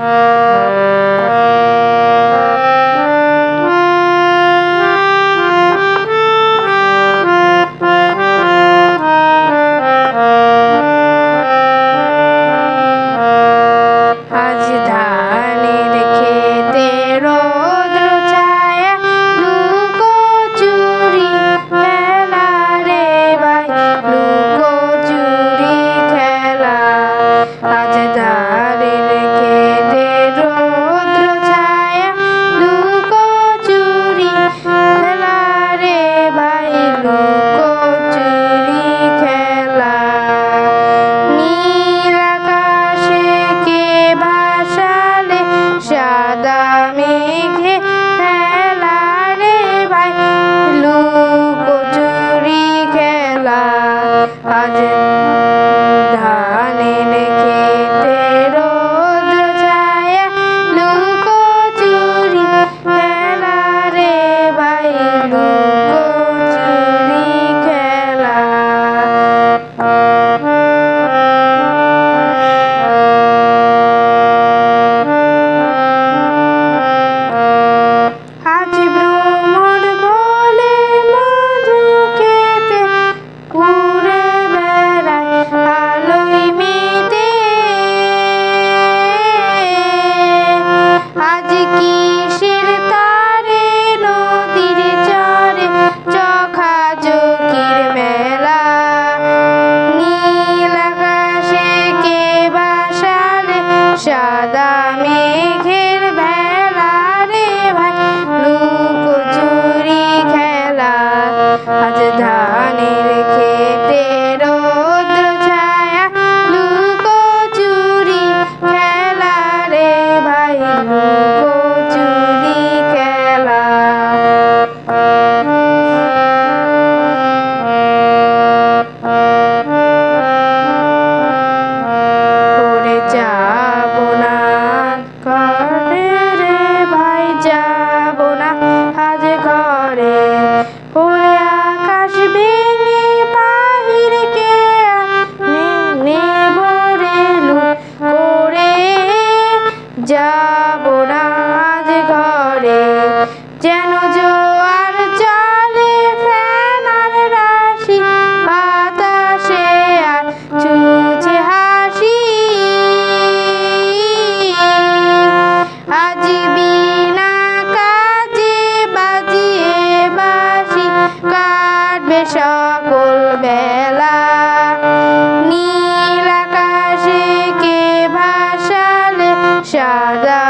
Música Amen. মেঘের ভেলা রে ভাই লুকোচুরি খেলা। আজ ধা সকল বেলা। নীল আকাশে কে ভাসালে সাদা